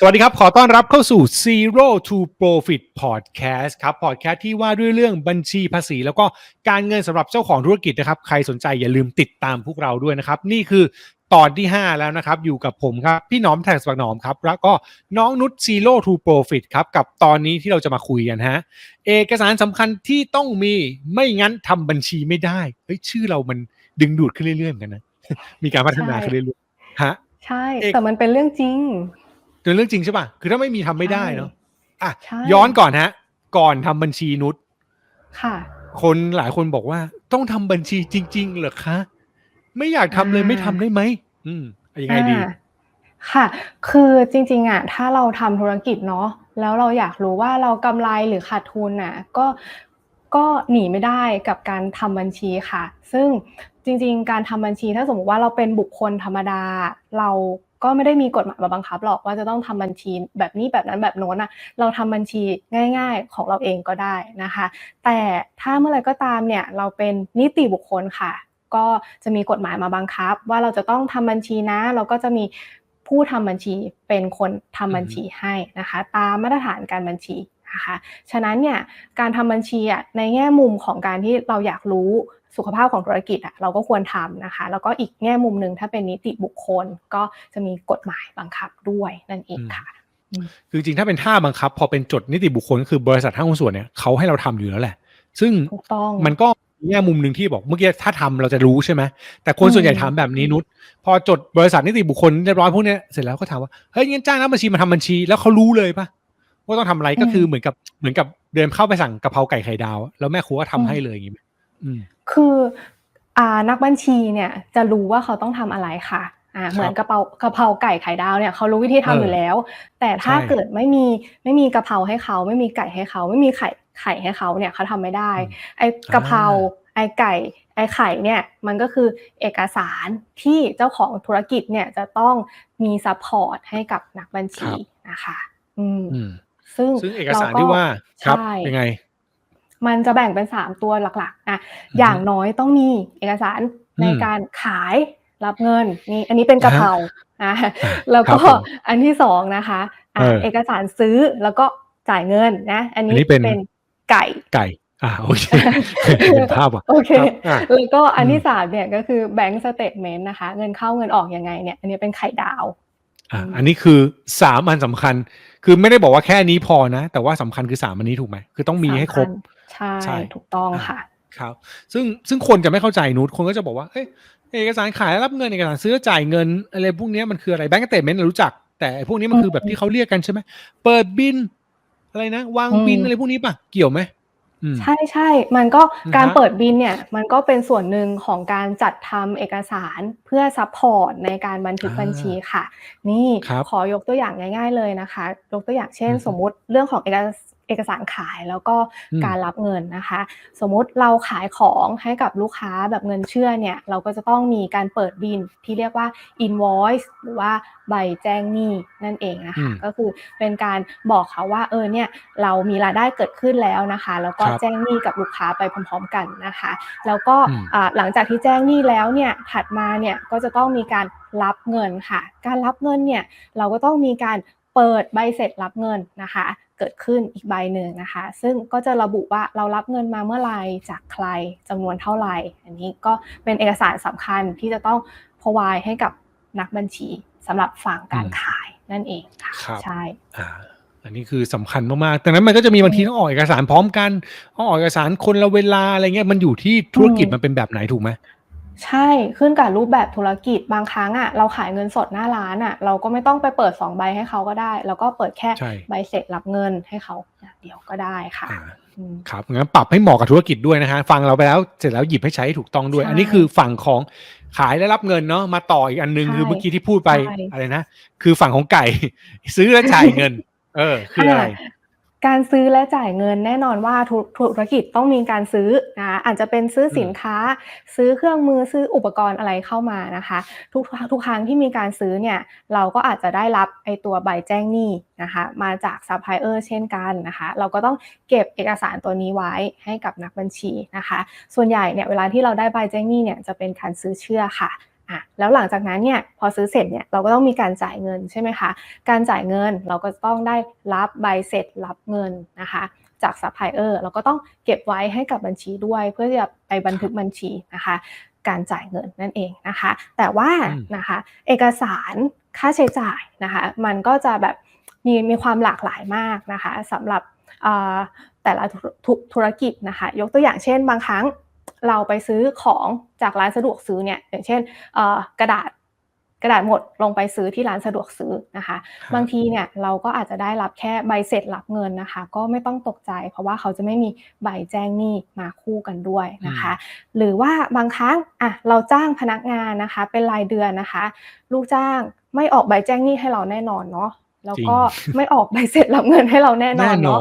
สวัสดีครับ ขอต้อนรับเข้าสู่ Zero to Profit Podcast ครับ Podcast ที่ว่าด้วยเรื่องบัญชีภาษี แล้วก็การเงินสำหรับเจ้าของธุรกิจนะครับ ใครสนใจอย่าลืมติดตามพวกเราด้วยนะครับ นี่คือตอนที่ 5 แล้วนะครับ อยู่กับผมครับ พี่น้อมแท็กสปักหนอมครับ แล้วก็น้องนุช Zero to Profit ครับ กับตอนนี้ที่เราจะมาคุยกันฮะ เอกสารสำคัญที่ต้องมีไม่งั้นทำบัญชีไม่ได้เฮ้ยชื่อเรามันดึงดูดขึ้นเรื่อยๆเหมือนกันนะมีการพัฒนาขึ้นเรื่อยๆฮะใช่แต่มันเป็นเรื่องจริง เป็นเรื่องจริงใช่ป่ะ คือถ้าไม่มีทำไม่ได้เนาะอะใช่ย้อนก่อนฮะ ก่อนทำบัญชีนุชค่ะ คนหลายคนบอกว่า ต้องทำบัญชีจริง ๆ เหรอคะ ไม่อยากทำเลยอ่าไม่ทำได้ไหมอืมยังไงดีอ่าค่ะ คือจริง ๆอะถ้าเราทำธุรกิจเนาะแล้วเราอยากรู้ว่าเรากำไรหรือขาดทุนอะ ก็ก็หนีไม่ได้กับการทำบัญชีค่ะ ซึ่งจริง ๆ การทำบัญชีถ้าสมมติว่าเราเป็นบุคคลธรรมดา เรา ก็ไม่ได้มีกฎหมายมาบังคับหรอกว่าจะต้องทำบัญชีแบบนี้แบบนั้นแบบโน้นอะเราทำบัญชีง่าย ๆ ของเราเองก็ได้นะคะ แต่ถ้าเมื่อไรก็ตามเนี่ยเราเป็นนิติบุคคลค่ะ ก็จะมีกฎหมายมาบังคับ ว่าเราจะต้องทำบัญชีนะ เราก็จะมีผู้ทำบัญชีเป็นคนทำบัญชีให้นะคะ ตามมาตรฐานการบัญชีนะคะ ฉะนั้นเนี่ยการทำบัญชีอะในแง่มุมของการที่เราอยากรู้ สุขภาพของธุรกิจอะเราก็ควรทำนะคะ แล้วก็อีกแง่มุมหนึ่งถ้าเป็นนิติบุคคลก็จะมีกฎหมายบังคับด้วยนั่นเองค่ะคือจริงๆถ้าเป็นท่าบังคับ พอเป็นจดนิติบุคคลก็คือบริษัทห้างหุ้นส่วนเนี่ยเขาให้เราทำอยู่แล้วแหละ ซึ่งถูกต้องมันก็มีแง่มุมหนึ่งที่บอกเมื่อกี้ถ้าทำเราจะรู้ใช่ไหมแต่คนส่วนใหญ่ถามแบบนี้นุชพอจดบริษัทนิติบุคคลเรียบร้อยพวกเนี้ยเสร็จแล้วก็ถามว่าเฮ้ยงั้นจ้างนักบัญชีมาทำบัญชีแล้วเขารู้เลยปะว่าต้องทำอะไรก็คือเหมือนกับเหมือนกับเดินเข้าไปสั่งกะเพราไก่ไข่ดาว แล้วแม่ครัวก็ทำให้เลยอย่างงี้ไหมอืม คืออ่านักบัญชีเนี่ยจะรู้ว่าเขาต้องทำอะไรค่ะอ่าเหมือนกะเพรากะเพราไก่ไข่ดาวเนี่ยเขารู้วิธีทำเออออยู่แล้ว แต่ถ้าใช่เกิดไม่มีไม่มีกะเพราให้เขา ไม่มีไก่ให้เขา ไม่มีไข่ไข่ให้เขาเนี่ยเขาทำไม่ได้อืมไอ้กะเพราไอ้ไก่ไอ้ไข่เนี่ยมันก็คือเอกสารที่เจ้าของธุรกิจเนี่ยจะต้องมีซัพพอร์ตให้กับนักบัญชีนะคะ อืมอืมซึ่งซึ่งเอกสารที่ว่าครับใช่ยังไง มันจะแบ่งเป็นสามตัวหลักๆอะอย่างน้อยต้องมีเอกสารในอืมการขายรับเงินนี่อันนี้เป็นกะเพราอะอะแล้วครัก็บผมอันที่สองนะคะอะเออเอกสารซื้อแล้วก็จ่ายเงินนะ อันอันนี้นี้เป็นเป็นไก่ไก่อ่าโอเคเห็นภาพอะโอเคครับอะแล้วก็อันที่อืมสามเนี่ยก็คือแบงก์สเตทเมนต์นะคะ เงินเข้าเงินออกยังไงเนี่ย อันนี้เป็นไข่ดาวอะอันนี้คือสามอันสำคัญ คือไม่ได้บอกว่าแค่นี้พอนะ แต่ว่าสำคัญคือสามอันนี้ถูกไหมคือต้องมีให้ครบสำญ ใช่ใช่ ถูกต้องอะค่ะ ครับ ซึ่งซึ่งคนจะไม่เข้าใจนุชคนก็จะบอกว่าเอ้ยเอกสารขายรับเงินเอกสารซื้อจ่ายเงินอะไรพวกเนี้ยมันคืออะไรแบงก์สเตทเมนต์รู้จัก แต่ไอ้พวกนี้มันคือแบบที่เขาเรียกกันใช่ไหมเปิดบิน อะไรนะ วางบินอืมอะไรพวกนี้ป่ะ เกี่ยวไหมอืมใช่ใช่ มันก็อือฮะการเปิดบินเนี่ย มันก็เป็นส่วนหนึ่งของการจัดทำเอกสารเพื่อซัพพอร์ตในการบันทึกอ่าบัญชีค่ะ นี่ครับขอยกตัวอย่างง่าย ๆเลยนะคะ ยกตัวอย่างเช่นอือฮึสมมุติเรื่องของเอกส เอกสารขายแล้วก็อืมการรับเงินนะคะ สมมุติเราขายของให้กับลูกค้าแบบเงินเชื่อเนี่ยเราก็จะต้องมีการเปิดบินที่เรียกว่า invoice หรือว่าใบแจ้งหนี้นั่นเองนะคะอืมก็คือเป็นการบอกเขาว่าเออเนี่ยเรามีรายได้เกิดขึ้นแล้วนะคะ แล้วก็ครับแจ้งหนี้กับลูกค้าไปพร้อมๆกันนะคะ แล้วก็อืมอ่าหลังจากที่แจ้งหนี้แล้วเนี่ยถัดมาเนี่ยก็จะต้องมีการรับเงินค่ะ การรับเงินเนี่ยเราก็ต้องมีการ เปิดใบเสร็จรับเงินนะคะ เกิดขึ้นอีกใบหนึ่งนะคะ ซึ่งก็จะระบุว่าเรารับเงินมาเมื่อไหร่จากใครจำนวนเท่าไหร่ อันนี้ก็เป็นเอกสารสำคัญที่จะต้อง provide ให้กับนักบัญชีสำหรับฝั่งการอืมขายนั่นเองค่ะครับใช่อ่าอันนี้คือสำคัญมากๆดังนั้นมันก็จะมีบางทีต้องออกเอกสารพร้อมกันต้องออกเอกสารคนละเวลาอะไรเงี้ยมันอยู่ที่ธุรกิจอืมมันเป็นแบบไหนถูกไหม ใช่ขึ้นกับรูปแบบธุรกิจบางครั้งอะเราขายเงินสดหน้าร้านอะ เราก็ไม่ต้องไปเปิดสองใบให้เขาก็ได้ แล้วก็เปิดแค่ใช่ ใบเสร็จรับเงินให้เขาอย่างเดียวก็ได้ค่ะอ่าอืม ครับงั้นปรับให้เหมาะกับธุรกิจด้วยนะฮะฟังเราไปแล้วเสร็จแล้วหยิบให้ใช้ให้ถูกต้องด้วย ใช่อันนี้คือฝั่งของขายและรับเงินเนาะมาต่ออีกอันนึงใช่คือเมื่อกี้ที่พูดไปใช่ อะไรนะ คือฝั่งของไก่ ซื้อและจ่ายเงิน เออ คืออะไรอ่า การซื้อและจ่ายเงินแน่นอนว่าธุธุรกิจต้องมีการซื้อนะอาจจะเป็นซื้อสินค้า ซื้อเครื่องมือซื้ออุปกรณ์อะไรเข้ามานะคะ ทุกทุกครั้งที่มีการซื้อเนี่ยเราก็อาจจะได้รับไอตัวใบแจ้งหนี้นะคะมาจากซัพพลายเออร์เช่นกันนะคะเราก็ต้องเก็บเอกสารตัวนี้ไว้ให้กับนักบัญชีนะคะ ส่วนใหญ่เนี่ยเวลาที่เราได้ใบแจ้งหนี้เนี่ยจะเป็นการซื้อเชื่อค่ะ อะแล้วหลังจากนั้นเนี่ยพอซื้อเสร็จเนี่ยเราก็ต้องมีการจ่ายเงินใช่ไหมคะ การจ่ายเงินเราก็ต้องได้รับใบเสร็จรับเงินนะคะจากซัพพลายเออร์เราก็ต้องเก็บไว้ให้กับบัญชีด้วย เพื่อที่จะไปบันทึกบัญชีนะคะ การจ่ายเงินนั่นเองนะคะ แต่ว่านะคะเอกสารค่าใช้จ่ายนะคะมันก็จะแบบมีมีความหลากหลายมากนะคะสำหรับแต่ละธุรกิจนะคะ ยกตัวอย่างเช่นบางครั้ง เราไปซื้อของจากร้านสะดวกซื้อเนี่ยอย่างเช่นกระดาษกระดาษหมดลงไปซื้อที่ร้านสะดวกซื้อนะคะ บางทีเนี่ยเราก็อาจจะได้รับแค่ใบเสร็จรับเงินนะคะ ก็ไม่ต้องตกใจ เพราะว่าเขาจะไม่มีใบแจ้งหนี้มาคู่กันด้วยนะคะ หรือว่าบางครั้งอะเราจ้างพนักงานนะคะ เป็นรายเดือนนะคะ ลูกจ้างไม่ออกใบแจ้งหนี้ให้เราแน่นอนเนาะแล้วก็ไม่ออกใบเสร็จรับเงินให้เราแน่นอนเนาะ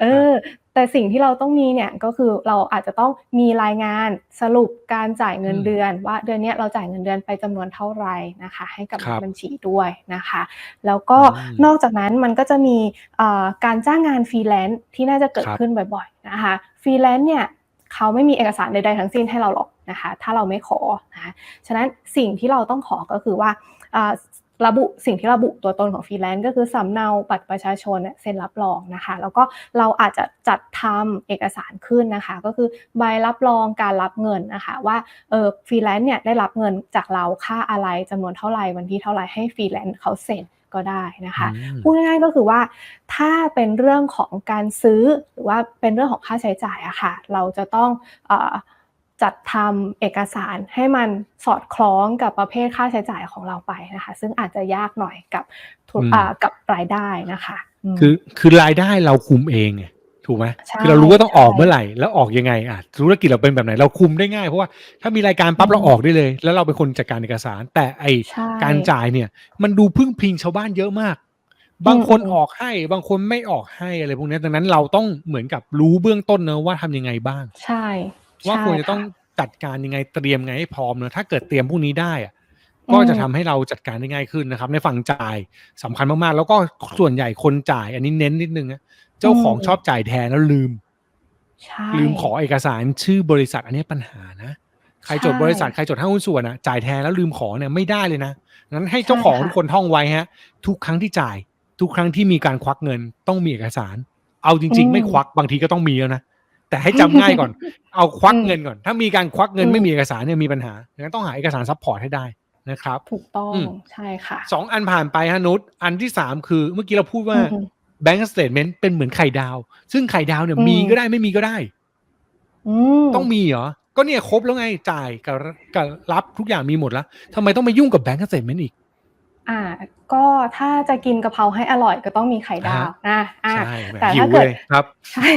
เออ แต่สิ่งที่เราต้องมีเนี่ยก็คือเราอาจจะต้องมีรายงานสรุปการจ่ายเงินเดือน ว่าเดือนนี้เราจ่ายเงินเดือนไปจำนวนเท่าไหร่นะคะ ให้กับบัญชีด้วยนะคะ แล้วก็นอกจากนั้นมันก็จะมีการจ้างงานฟรีแลนซ์ที่น่าจะเกิดขึ้นบ่อยๆนะคะฟรีแลนซ์เนี่ยเขาไม่มีเอกสารใดๆทั้งสิ้นให้เราหรอกนะคะ ถ้าเราไม่ขอนะฉะนั้นสิ่งที่เราต้องขอก็คือว่า ระบุสิ่งที่ระบุตัวตนของฟรีแลนซ์ก็คือสำเนาบัตรประชาชนเซ็นรับรองนะคะ แล้วก็เราอาจจะจัดทำเอกสารขึ้นนะคะ ก็คือใบรับรองการรับเงินนะคะ ว่าเออฟรีแลนซ์เนี่ยได้รับเงินจากเราค่าอะไรจำนวนเท่าไหร่วันที่เท่าไหร่ให้ฟรีแลนซ์เขาเซ็นก็ได้นะคะพูดง่ายๆก็คือว่าถ้าเป็นเรื่องของการซื้อหรือว่าเป็นเรื่องของค่าใช้จ่ายอะค่ะเราจะต้อง จัดทำเอกสารให้มันสอดคล้องกับประเภทค่าใช้จ่ายของเราไปนะคะ ซึ่งอาจจะยากหน่อยกับกับรายได้นะคะคือคือรายได้เราคุมเองถูกไหมคือเรารู้ว่าต้องออกเมื่อไหร่แล้วออกยังไงอะธุรกิจเราเป็นแบบไหน เราคุมได้ง่ายเพราะว่าถ้ามีรายการปั๊บเราออกได้เลย แล้วเราเป็นคนจัดการเอกสาร แต่ไอการจ่ายเนี่ย มันดูพึ่งพิงชาวบ้านเยอะมาก บางคนออกให้บางคนไม่ออกให้อะไรพวกนี้ดังนั้นเราต้องเหมือนกับรู้เบื้องต้นเนอะว่าทำยังไงบ้าง ใช่ ว่าควรจะต้องจัดการยังไงเตรียมไงให้พร้อมเนอะถ้าเกิดเตรียมพวกนี้ได้อะก็จะทำให้เราจัดการได้ง่ายขึ้นนะครับ ในฝั่งจ่ายสำคัญมากๆ แล้วก็ส่วนใหญ่คนจ่าย อันนี้เน้นนิดนึงนะเจ้าของชอบจ่ายแทนแล้วลืมลืมขอเอกสารชื่อบริษัท อันนี้ปัญหานะใครจดบริษัทใครจดห้างหุ้นส่วนอะจ่ายแทนแล้วลืมขอเนี่ยไม่ได้เลยนะงั้นให้เจ้าของทุกคนท่องไว้ฮะ ทุกครั้งที่จ่าย ทุกครั้งที่มีการควักเงินต้องมีเอกสาร เอาจริง ๆ ไม่ควักบางทีก็ต้องมีแล้วนะ แต่ให้จำง่ายก่อน เอาควักเงินก่อน ถ้ามีการควักเงินไม่มีเอกสารเนี่ยมีปัญหาดังนั้นต้องหาเอกสารซัพพอร์ตให้ได้นะครับ ถูกต้องใช่ค่ะสองอันผ่านไปฮะนุชอันที่สามคือเมื่อกี้เราพูดว่าแบงก์สเตทเมนต์เป็นเหมือนไข่ดาว ซึ่งไข่ดาวเนี่ยมีก็ได้ไม่มีก็ได้ต้องมีเหรอ ก็เนี่ยครบแล้วไงจ่ายกับกับรับทุกอย่างมีหมดแล้วทำไมต้องมายุ่งกับแบงก์สเตทเมนต์อีก อ่าก็ถ้าจะกินกะเพราให้อร่อยก็ต้องมีไข่ดาวนะอ่าแต่ถ้าเกิดครับใช่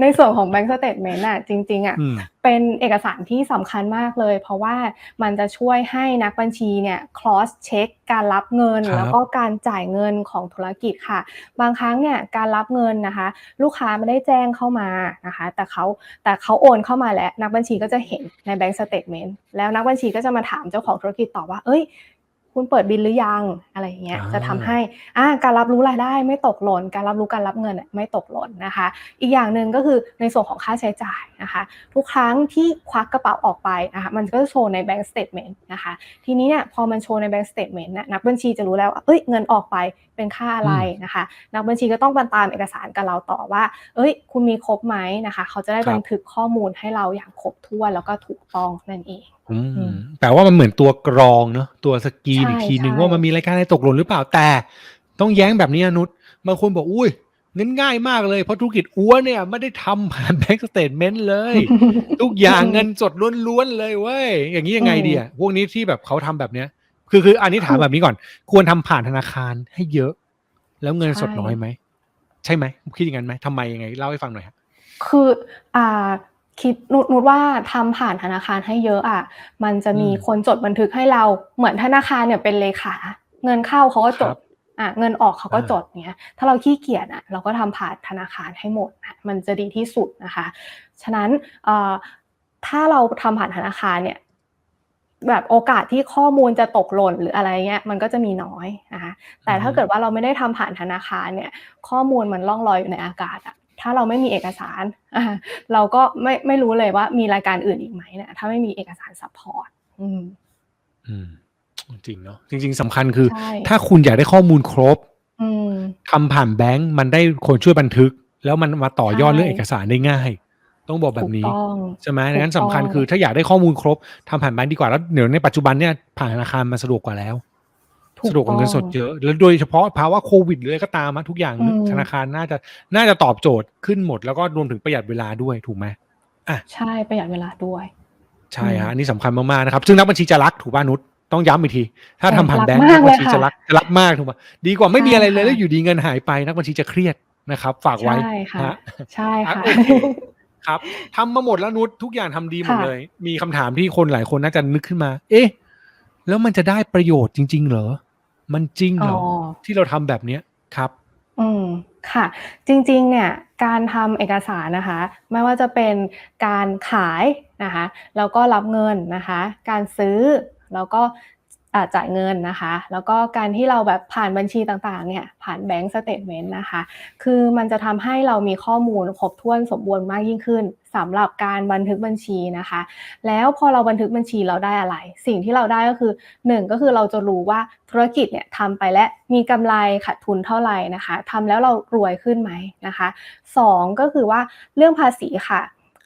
ในส่วนของแบงก์สเตทเมนต์อะจริงๆอะเป็นเอกสารที่สำคัญมากเลย เพราะว่ามันจะช่วยให้นักบัญชีเนี่ย cross check การรับเงินแล้วก็การจ่ายเงินของธุรกิจค่ะ บางครั้งเนี่ยการรับเงินนะคะ ลูกค้าไม่ได้แจ้งเข้ามานะคะ แต่เขาแต่เขาโอนเข้ามาแล้วนักบัญชีก็จะเห็นในแบงก์สเตทเมนต์แล้วนักบัญชีก็จะมาถามเจ้าของธุรกิจต่อว่า เอ้ย คุณเปิดบินหรือยังอะไรอย่างเงี้ยจะทำให้อ่าการรับรู้รายได้ไม่ตกหล่นการรับรู้การรับเงินไม่ตกหล่นนะคะ อีกอย่างหนึ่งก็คือในส่วนของค่าใช้จ่ายนะคะ ทุกครั้งที่ควักกระเป๋าออกไปนะคะมันก็จะโชว์ในแบงก์สเตทเมนต์นะคะ ทีนี้เนี่ยพอมันโชว์ในแบงก์สเตทเมนต์นักบัญชีจะรู้แล้วว่าเอ้ยเงินออกไปเป็นค่าอะไรนะคะ นักบัญชีก็ต้องตามเอกสารกับเราต่อว่า เอ้ย คุณมีครบไหมนะคะ เขาจะได้บันทึกข้อมูลให้เราอย่างครบถ้วนแล้วก็ถูกต้องนั่นเอง แต่ว่ามันเหมือนตัวกรองเนาะตัวสกีนอีกทีหนึ่งว่ามันมีรายการอะไรตกหล่นหรือเปล่าแต่ ต้องแย้งแบบนี้นุชบางคนบอกอุ้ยเน้นง่ายมากเลยเพราะธุรกิจอ้วนเนี่ยไม่ได้ทำผ่านแบงก์สเตทเมนต์เลย ทุกอย่างเงินสดล้วนๆเลยเว้ยอย่างนี้ยังไงดีอะพวกนี้ที่แบบเขาทำแบบเนี้ย คือคืออันนี้ถามแบบนี้ก่อน ควรทำผ่านธนาคารให้เยอะ แล้วเงินสดน้อยไหมใช่ไหมคิดอย่างนั้นไหมทำไมยังไงเล่าให้ฟังหน่อยครับคืออ่า คิดนุดนุดว่าทำผ่านธนาคารให้เยอะอะ มันจะมีคนจดบันทึกให้เราเหมือนธนาคารเนี่ยเป็นเลขา เงินเข้าเขาก็จดอะเงินออกเขาก็จดเนี้ย ถ้าเราขี้เกียจอะเราก็ทำผ่านธนาคารให้หมดมันจะดีที่สุดนะคะ ฉะนั้นถ้าเราทำผ่านธนาคารเนี่ยแบบโอกาสที่ข้อมูลจะตกหล่นหรืออะไรเงี้ยมันก็จะมีน้อยนะคะแต่ถ้าเกิดว่าเราไม่ได้ทำผ่านธนาคารเนี่ย ข้อมูลมันล่องลอยอยู่ในอากาศอะ ถ้าเราไม่มีเอกสาร เราก็ไม่ไม่รู้เลยว่ามีรายการอื่นอีกไหมเนี่ยถ้าไม่มีเอกสารซัพพอร์ตอืมอืมจริงเนาะจริง ๆสำคัญคือใช่ถ้าคุณอยากได้ข้อมูลครบอืมทำผ่านแบงก์มันได้คนช่วยบันทึก แล้วมันมาต่อยอดใช่เรื่องเอกสารได้ง่าย ต้องบอกแบบนี้ถูกต้องใช่ไหมดังนั้นถูกต้องสำคัญคือถ้าอยากได้ข้อมูลครบทำผ่านแบงก์ดีกว่าแล้วเดี๋ยวในปัจจุบันเนี่ยผ่านธนาคารมันสะดวกกว่าแล้วถูก สะดวกกว่าเงินสดต้องเยอะ แล้วโดยเฉพาะภาวะโควิดหรืออะไรก็ตามอะทุกอย่างอืมธนาคารน่าจะน่าจะตอบโจทย์ขึ้นหมด แล้วก็รวมถึงประหยัดเวลาด้วยถูกไหมใช่ประหยัดเวลาด้วย ใช่อืฮะมอันนี้สำคัญมากๆนะครับ ซึ่งนักบัญชีจะรักถูกป่ะนุชต้องย้ำอีกที ถ้าโอ้ทำผ่านรักแบงก์มากนักบัญชีเลยค่ะจะรักจะรักมากถูกป่ะดีกว่าไม่มีใช่อะไรเลยค่ะแล้วอยู่ดีเงินหายไปนักบัญชีจะเครียดนะครับ ฝากไว้ใช่ค่ะฮะใช่อะค่ะโอเคครับทำมาหมดแล้วนุชทุกอย่างทำดีหมดค่ะเลย มีคำถามที่คนหลายคนน่าจะนึกขึ้นมา เอ๊ะแล้วมันจะได้ประโยชน์จริง ๆ เหรอ มันจริงเหรอ ที่เราทำแบบเนี้ยครับ อืมค่ะ จริงๆเนี่ยการทำเอกสารนะคะ ไม่ว่าจะเป็นการขายนะคะแล้วก็รับเงินนะคะ การซื้อแล้วก็อ่าจ่ายเงินนะคะ แล้วก็การที่เราแบบผ่านบัญชีต่างๆเนี่ยผ่านแบงก์สเตทเมนต์นะคะ คือมันจะทำให้เรามีข้อมูลครบถ้วนสมบูรณ์มากยิ่งขึ้น สำหรับการบันทึกบัญชีนะคะ แล้วพอเราบันทึกบัญชีเราได้อะไร สิ่งที่เราได้ก็คือหนึ่งก็คือเราจะรู้ว่าธุรกิจเนี่ยทำไปแล้วมีกำไรขาดทุนเท่าไหร่นะคะทำแล้วเรารวยขึ้นไหมนะคะสองก็คือว่าเรื่องภาษีค่ะ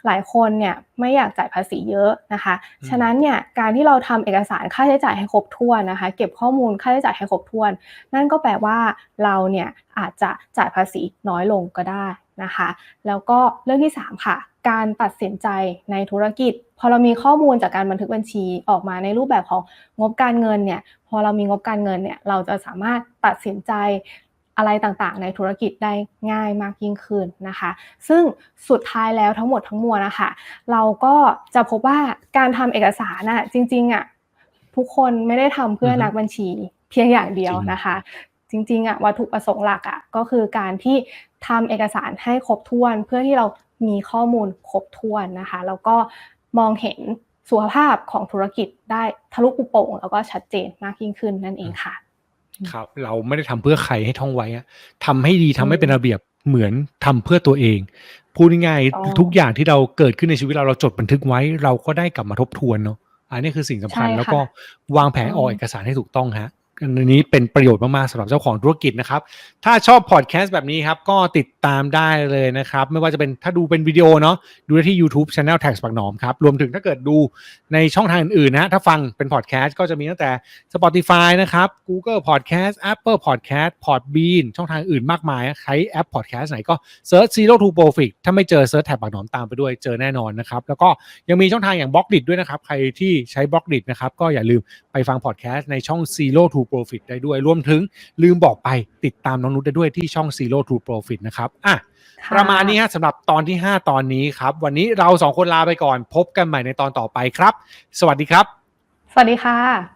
หลายคนเนี่ยไม่อยากจ่ายภาษีเยอะนะคะอืมฉะนั้นเนี่ยการที่เราทำเอกสารค่าใช้จ่ายให้ครบถ้วนนะคะ เก็บข้อมูลค่าใช้จ่ายให้ครบถ้วน นั่นก็แปลว่าเราเนี่ยอาจจะจ่ายภาษีน้อยลงก็ได้ นะคะ แล้วก็เรื่องที่ 3 ค่ะ การตัดสินใจในธุรกิจ พอเรามีข้อมูลจากการบันทึกบัญชีออกมาในรูปแบบของงบการเงินเนี่ย พอเรามีงบการเงินเนี่ย เราจะสามารถตัดสินใจอะไรต่างๆ ในธุรกิจได้ง่ายมากยิ่งขึ้นนะคะ ซึ่งสุดท้ายแล้วทั้งหมดทั้งมวลนะคะ เราก็จะพบว่าการทำเอกสารน่ะจริงๆอะทุกคนไม่ได้ทำเพื่อออฮึนักบัญชีเพียงอย่างเดียวจริงนะคะ จริงๆอะวัตถุประสงค์หลักอะก็คือการที่ ทำเอกสารให้ครบถ้วน เพื่อที่เรามีข้อมูลครบถ้วนนะคะ แล้วก็มองเห็นสุขภาพของธุรกิจได้ทะลุปุโป่งแล้วก็ชัดเจนมากยิ่งขึ้นนั่นเองค่ะ ครับ เราไม่ได้ทำเพื่อใครให้ท่องไว้อะทำให้ดีทำให้อืมเป็นระเบียบเหมือนทำเพื่อตัวเองพูดง่ายอ๋อๆทุกอย่างที่เราเกิดขึ้นในชีวิตเราเราจดบันทึกไว้ เราก็ได้กลับมาทบทวนเนาะอันนี้คือสิ่งสำคัญใช่ค่ะแล้วก็วางแผนอืมออกเอกสารให้ถูกต้องฮะ อันนี้เป็นประโยชน์มากๆสำหรับเจ้าของธุรกิจนะครับ ถ้าชอบพอดแคสต์แบบนี้ครับ ก็ติดตามได้เลยนะครับ ไม่ว่าจะเป็นถ้าดูเป็นวิดีโอเนาะดูได้ที่ YouTube Channel Tax ปักหนอมครับ รวมถึงถ้าเกิดดูในช่องทางอื่นๆนะ ถ้าฟังเป็นพอดแคสต์ก็จะมีตั้งแต่ Spotify นะครับ Google Podcast Apple Podcast Podbean ช่องทางอื่นมากมาย ใช้แอป Podcast ไหนก็ Search Zero to Profit ถ้าไม่เจอ Search แท็บปักหนอมตามไปด้วยเจอแน่นอนนะครับแล้วก็ยังมีช่องทางอย่างบล็อกดิด้วยนะครับใครที่ใช้บล็อกดินะครับก็อย่าลืมไปฟังพอดแคสต์ในช่อง Zero to Profit ได้ด้วย รวมถึงลืมบอกไปติดตามน้องนุชได้ด้วยที่ช่อง Zero to Profit นะครับอะค่ประมาณนี้ฮะสำหรับตอนที่ 5 ตอนนี้ครับ วันนี้เราสองคนลาไปก่อน พบกันใหม่ในตอนต่อไปครับ สวัสดีครับ สวัสดีค่ะ